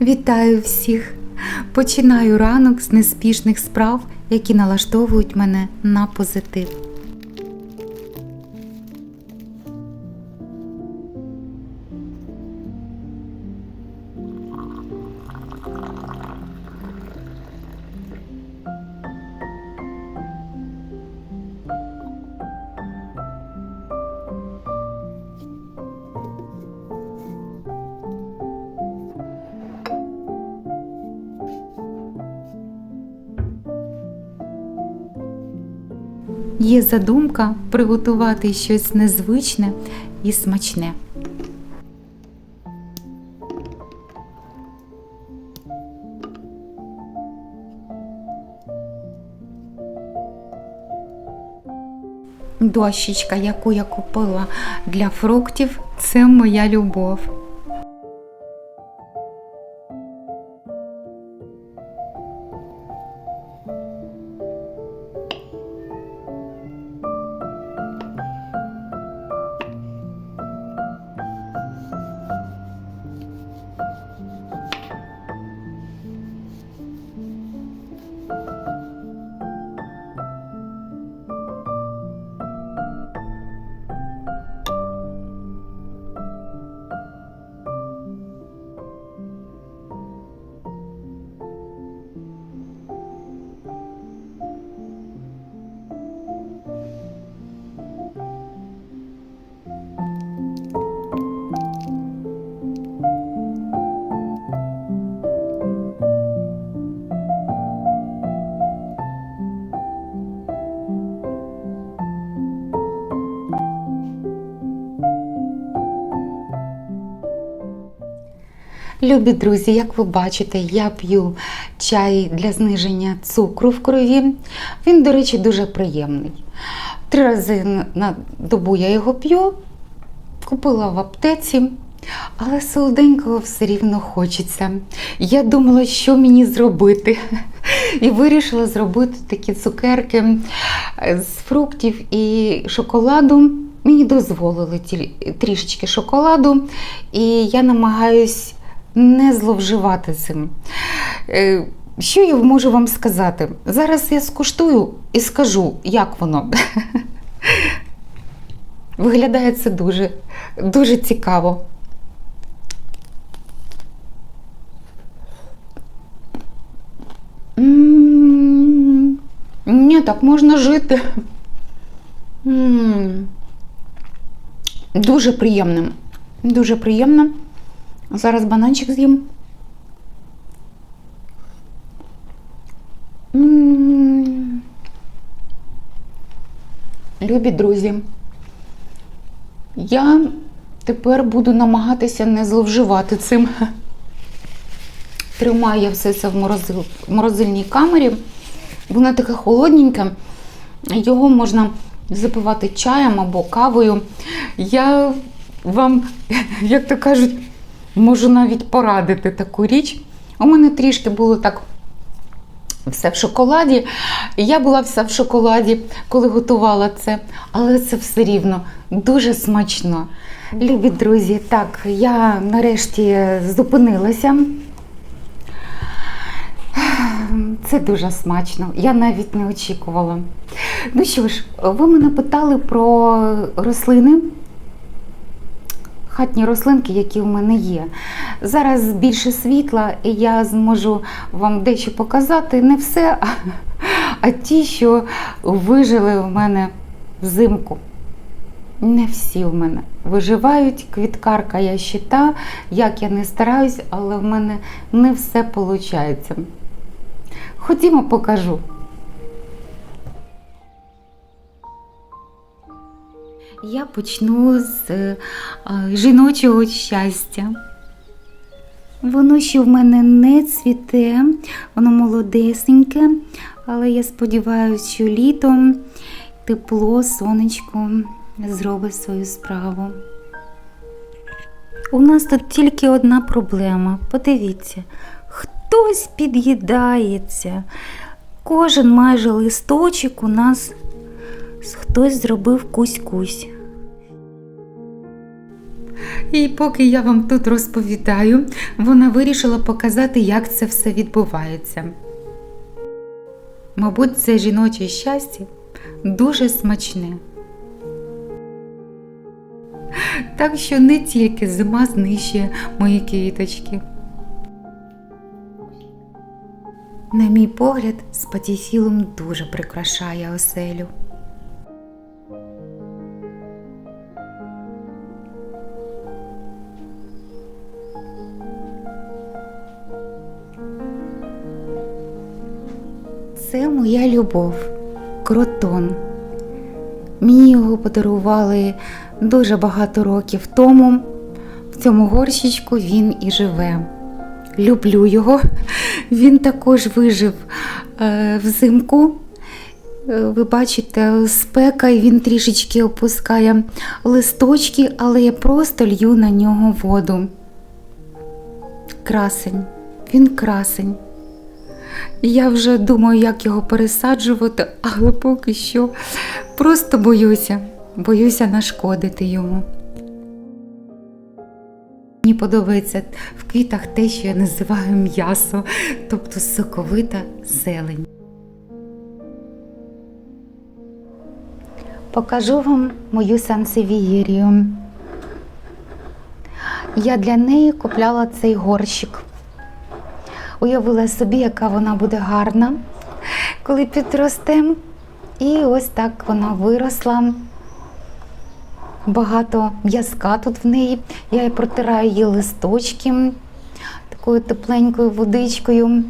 Вітаю всіх! Починаю ранок з неспішних справ, які налаштовують мене на позитив. Є задумка приготувати щось незвичне і смачне. Дощечка, яку я купила для фруктів, це моя любов. Любі друзі, як ви бачите, я п'ю чай для зниження цукру в крові. Він, до речі, дуже приємний. Три рази на добу я його п'ю, купила в аптеці, але солоденького все рівно хочеться. Я думала, що мені зробити. І вирішила зробити такі цукерки з фруктів і шоколаду. Мені дозволили трішечки шоколаду, і я намагаюсь не зловживати цим. Е, Що я можу вам сказати? Зараз я скуштую і скажу, як воно. Виглядає це дуже, дуже цікаво. Ні, так можна жити. Дуже приємним. Дуже приємно. Зараз бананчик з'їм. Любі друзі, я тепер буду намагатися не зловживати цим. Тримаю я все це в морозил- морозильній камері. Воно таке холодненьке. Його можна запивати чаєм або кавою. Я вам, як то кажуть, можу навіть порадити таку річ. У мене трішки було так все в шоколаді. Я була вся в шоколаді, коли готувала це, але це все рівно дуже смачно. Любі друзі, так, я нарешті зупинилася. Це дуже смачно. Я навіть не очікувала. Ну що ж, ви мене питали про рослини, хатні рослинки, які у мене є. Зараз більше світла, і я зможу вам дещо показати. Не все, а, ті, що вижили у мене взимку. Не всі в мене виживають. Квіткарка я щита, як я не стараюсь, але в мене не все виходить. Ходімо, покажу. Я почну з е, жіночого щастя. Воно ще в мене не цвіте, воно молодесеньке, але я сподіваюся, що літом тепло, сонечко зробить свою справу. У нас тут тільки одна проблема. Подивіться, хтось під'їдається. Кожен майже листочок у нас хтось зробив кусь-кусь. І поки я вам тут розповідаю, вона вирішила показати, як це все відбувається. Мабуть, це жіноче щастя дуже смачне. Так що не тільки зима знищує мої квіточки. На мій погляд, спатіфілум дуже прикрашає оселю. Це моя любов, кротон. Мені його подарували дуже багато років тому. В цьому горщичку він і живе. Люблю його. Він також вижив е, взимку. Е, Ви бачите, спека, і він трішечки опускає листочки, але я просто лью на нього воду. Красень, він красень. Я вже думаю, як його пересаджувати, але поки що просто боюся, боюся нашкодити йому. Мені подобається в квітах те, що я називаю м'ясо, тобто соковита зелень. Покажу вам мою сансевієрію. Я для неї купляла цей горщик. Уявила собі, яка вона буде гарна, коли підросте. І ось так вона виросла. Багато м'язка тут в неї. Я протираю її листочки такою тепленькою водичкою.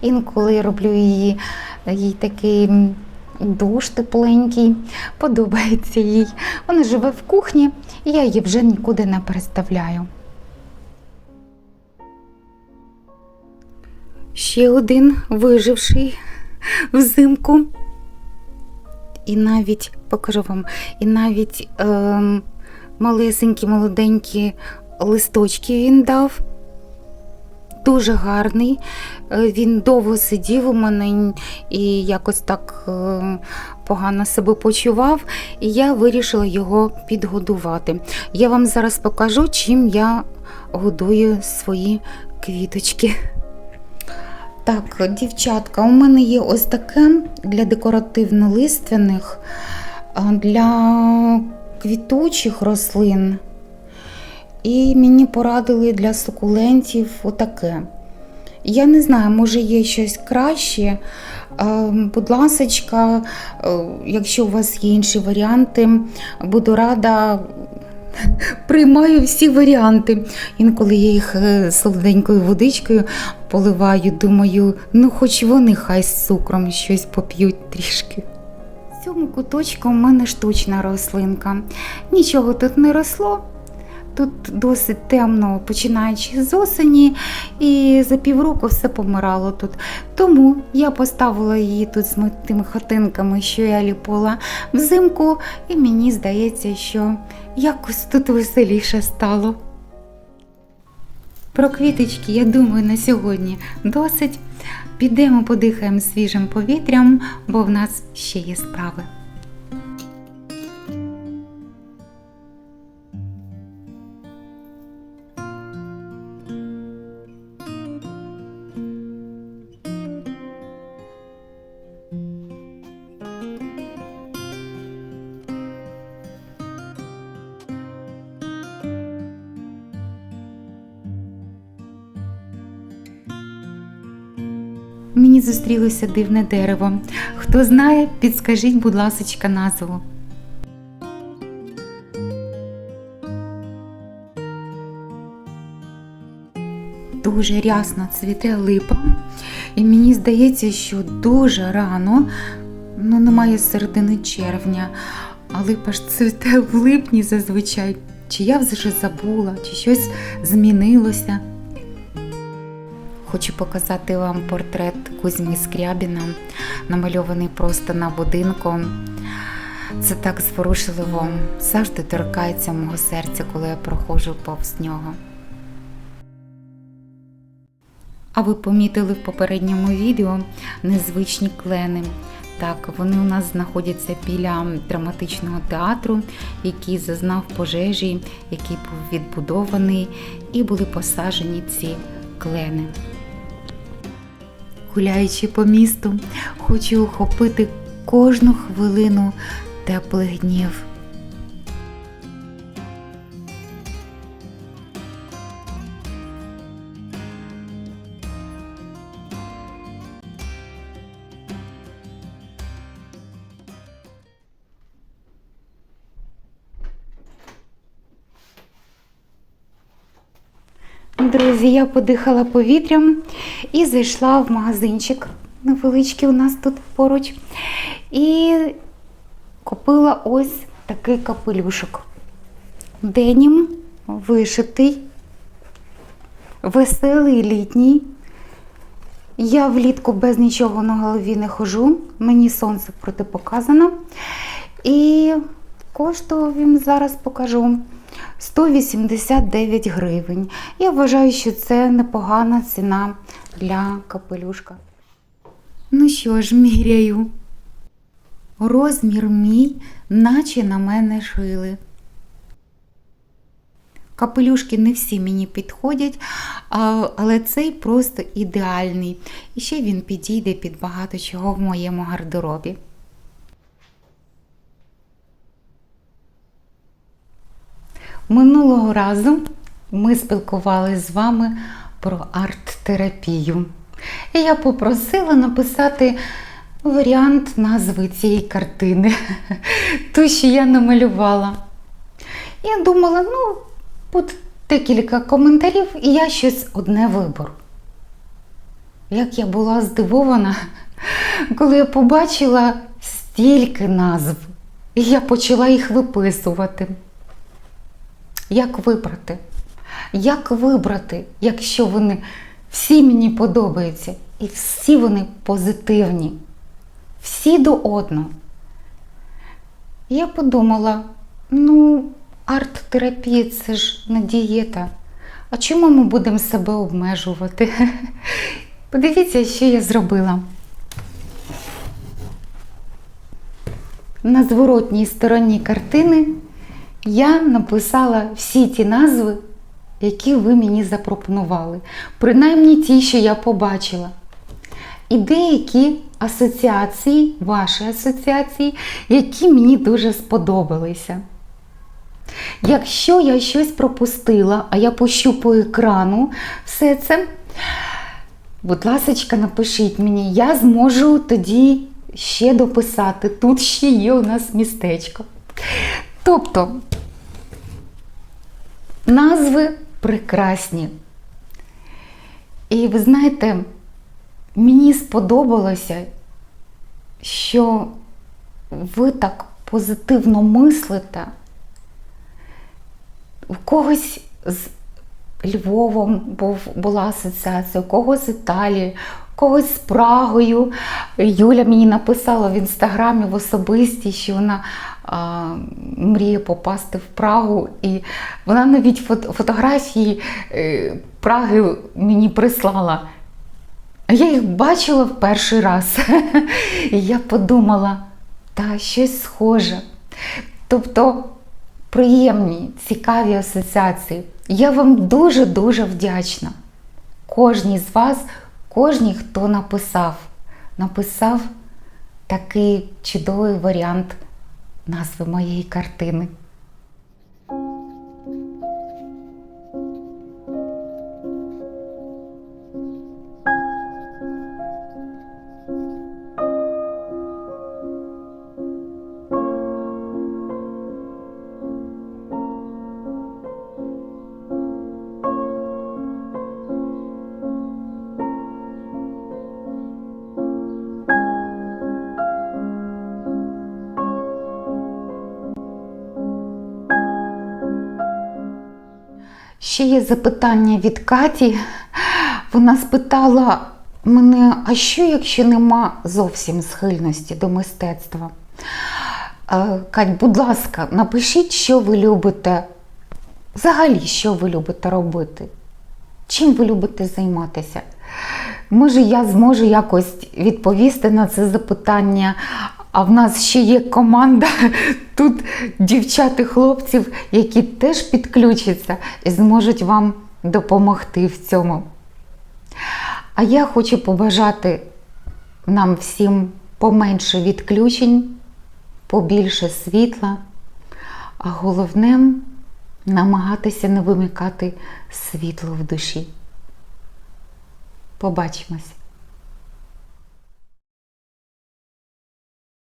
Інколи роблю її, їй такий душ тепленький, подобається їй. Вона живе в кухні, і я її вже нікуди не переставляю. Ще один виживший взимку. І навіть покажу вам, і навіть ем, малесенькі, молоденькі листочки він дав. Дуже гарний. Е, Він довго сидів у мене і якось так е, погано себе почував, і я вирішила його підгодувати. Я вам зараз покажу, чим я годую свої квіточки. Так, дівчатка, у мене є ось таке для декоративно-лиственних, для квітучих рослин. І мені порадили для сукулентів отаке. Я не знаю, може є щось краще. Будь ласочка, е, якщо у вас є інші варіанти, буду рада. Приймаю всі варіанти. Інколи я їх е, солоденькою водичкою поливаю, думаю, ну хоч вони хай з цукром щось поп'ють трішки. В цьому куточку у мене штучна рослинка. Нічого тут не росло. Тут досить темно, починаючи з осені, і за півроку все помирало тут. Тому я поставила її тут з тими хатинками, що я ліпила взимку, і мені здається, що якось тут веселіше стало. Про квіточки, я думаю, на сьогодні досить. Підемо подихаємо свіжим повітрям, бо в нас ще є справи. Мені зустрілося дивне дерево. Хто знає, підскажіть, будь ласочка, назву. Дуже рясно цвіте липа, і мені здається, що дуже рано, ну немає середини червня, а липа ж цвіте в липні зазвичай. Чи я вже забула, чи щось змінилося. Хочу показати вам портрет Кузьми Скрябіна, намальований просто на будинку. Це так зворушливо, завжди торкається мого серця, коли я проходжу повз нього. А ви помітили в попередньому відео незвичні клени. Так, вони у нас знаходяться біля драматичного театру, який зазнав пожежі, який був відбудований, і були посаджені ці клени. Гуляючи по місту, хочу охопити кожну хвилину теплих днів. Друзі, я подихала повітрям і зайшла в магазинчик невеличкий у нас тут поруч. І купила ось такий капелюшок. Денім вишитий, веселий літній. Я влітку без нічого на голові не хожу, мені сонце протипоказано. І коштував він зараз покажу 189 гривень. Я вважаю, що це непогана ціна для капелюшка. Ну що ж, міряю. Розмір мій, наче на мене шили. Капелюшки не всі мені підходять, але цей просто ідеальний. І ще він підійде під багато чого в моєму гардеробі. Минулого разу ми спілкувалися з вами про арт-терапію. І я попросила написати варіант назви цієї картини, ту, що я намалювала. Я думала, ну, буде декілька коментарів, і я щось одне виберу. Як я була здивована, коли я побачила стільки назв, і я почала їх виписувати. Як вибрати? Як вибрати, якщо вони всі мені подобаються і всі вони позитивні, всі до одного? Я подумала, ну, арт-терапія це ж не дієта. А чому ми будемо себе обмежувати? Подивіться, що я зробила. На зворотній стороні картини я написала всі ті назви, які ви мені запропонували. Принаймні ті, що я побачила. І деякі асоціації, ваші асоціації, які мені дуже сподобалися. Якщо я щось пропустила, а я пущу по екрану все це, будь ласка, напишіть мені, я зможу тоді ще дописати. Тут ще є у нас містечко. Тобто, назви прекрасні. І ви знаєте, мені сподобалося, що ви так позитивно мислите. У когось з Львовом був, була асоціація, у когось з Італії, когось з Прагою. Юля мені написала в інстаграмі в особисті, що вона а, мріє попасти в Прагу. І вона навіть фото, фотографії е, Праги мені прислала. Я їх бачила в перший раз. І я подумала, та щось схоже. Тобто приємні, цікаві асоціації. Я вам дуже-дуже вдячна. Кожній з вас, кожній, хто написав, написав такий чудовий варіант назви моєї картини. Ще є запитання від Каті. Вона спитала мене, а що, якщо нема зовсім схильності до мистецтва? Е, Кать, будь ласка, напишіть, що ви любите. Взагалі, що ви любите робити? Чим ви любите займатися? може я зможу якось відповісти на це запитання. А в нас ще є команда тут дівчат і хлопців, які теж підключаться і зможуть вам допомогти в цьому. А я хочу побажати нам всім поменше відключень, побільше світла, а головне намагатися не вимикати світло в душі. Побачимось!